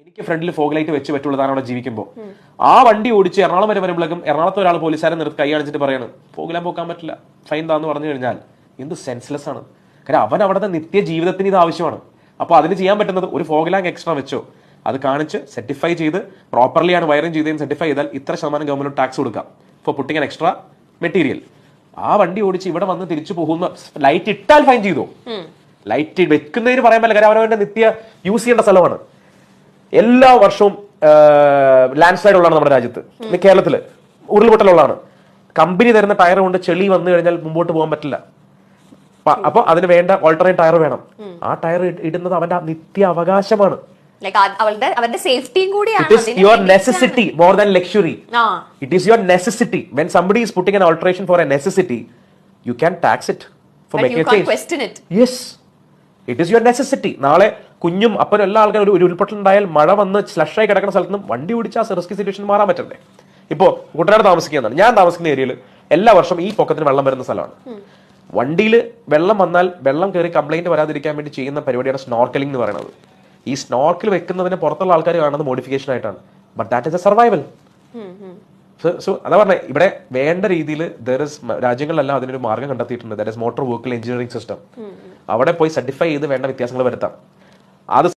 എനിക്ക് ഫ്രണ്ടിൽ fog light വെച്ച് പറ്റുള്ളതാണ് അവിടെ ജീവിക്കുമ്പോൾ ആ വണ്ടി ഓടിച്ച് എറണാകുളം വരെ വരുമ്പോഴേക്കും എറണാകുളത്ത് ഒരാൾ പോലീസുകാരെ നിർത്തി കൈ അടിച്ചിട്ട് പറയാണ് പോകലാൻ പോക്കാൻ പറ്റില്ല. ഫൈൻ താന്ന് പറഞ്ഞു കഴിഞ്ഞാൽ എന്ത് സെൻസ്ലെസ് ആണ്. കാരണം അവൻ അവിടുത്തെ നിത്യ ജീവിതത്തിന് ഇത് ആവശ്യമാണ്. അപ്പോൾ അതിന് ചെയ്യാൻ പറ്റുന്നത് ഒരു ഫോഗ് ലാങ്ക് എക്സ്ട്രാ വെച്ചോ. അത് കാണിച്ച് സെർട്ടിഫൈ ചെയ്ത് പ്രോപ്പർലി ആണ് വയറിംഗ് ചെയ്തതെന്ന് സെർട്ടിഫൈ ചെയ്താൽ ഇത്ര ശതമാനം ഗവൺമെന്റ് ടാക്സ് കൊടുക്കാം. ഫോർ പുട്ടിങ് എക്സ്ട്രാ മെറ്റീരിയൽ ആ വണ്ടി ഓടിച്ച് ഇവിടെ വന്ന് തിരിച്ചു പോകുന്ന ലൈറ്റ് ഇട്ടാൽ ഫൈൻ ചെയ്തു. ലൈറ്റ് വെക്കുന്നതിന് പറയാൻ പറ്റില്ല കാരണം അവരവന്റെ നിത്യ യൂസ് ചെയ്യേണ്ട സ്ഥലമാണ്. എല്ലാ വർഷവും ലാൻഡ് സ്ലൈഡ് ഉള്ളതാണ് നമ്മുടെ രാജ്യത്ത്. കേരളത്തിൽ കേരളത്തിൽ. ഉരുൾപൊട്ടലുള്ളതാണ് കമ്പനി തരുന്ന ടയർ കൊണ്ട് ചെളി വന്നു കഴിഞ്ഞാൽ മുമ്പോട്ട് പോകാൻ പറ്റില്ല. അപ്പൊ അതിന് വേണ്ട ഓൾട്ടർനേറ്റ് ടയർ വേണം. ആ ടയർ ഇടുന്നത് അവന്റെ നിത്യ അവകാശമാണ്. അവരുടെ സേഫ്റ്റിയും കൂടിയാണ്. It is your. Necessity more than luxury ആ. It is your necessity when somebody is putting an alteration for a necessity you can tax it for making change question it. Yes it is your necessity നാളെ കുഞ്ഞും അപ്പനും എല്ലാ ആൾക്കാരും ഒരു ഉരുൾപൊട്ടൽ ഉണ്ടായാൽ മഴ വന്ന് സ്ലഷായി കിടക്കുന്ന സ്ഥലത്ത് നിന്ന് വണ്ടി ഓടിച്ചാൽ റിസ്ക് സിറ്റുവേഷൻ മാറാൻ പറ്റണ്ടേ? ഇപ്പോൾ കുട്ടനാട് താമസിക്കുന്നതാണ്. ഞാൻ താമസിക്കുന്ന ഏരിയയിൽ എല്ലാ വർഷം ഈ പൊക്കത്തിന് വെള്ളം വരുന്ന സ്ഥലമാണ്. വണ്ടിയിൽ വെള്ളം വന്നാൽ വെള്ളം കയറി കംപ്ലൈന്റ് വരാതിരിക്കാൻ വേണ്ടി ചെയ്യുന്ന പരിപാടിയാണ് സ്നോർക്കലിംഗ് എന്ന് പറയുന്നത്. ഈ സ്നോർക്കിൽ വെക്കുന്നതിന് പുറത്തുള്ള ആൾക്കാർ കാണുന്നത് മോഡിഫിക്കേഷൻ ആയിട്ടാണ്. But that is a survival so അതാ പറഞ്ഞത് ഇവിടെ വേണ്ട രീതിയിൽ ദർ ഇസ് രാജ്യങ്ങളിലെല്ലാം അതിനൊരു മാർഗം കണ്ടെത്തിയിട്ടുണ്ട്. There is motor vehicle engineering system അവിടെ പോയി സർട്ടിഫൈ ചെയ്ത് വേണ്ട വ്യത്യാസങ്ങൾ വരുത്താം. അത്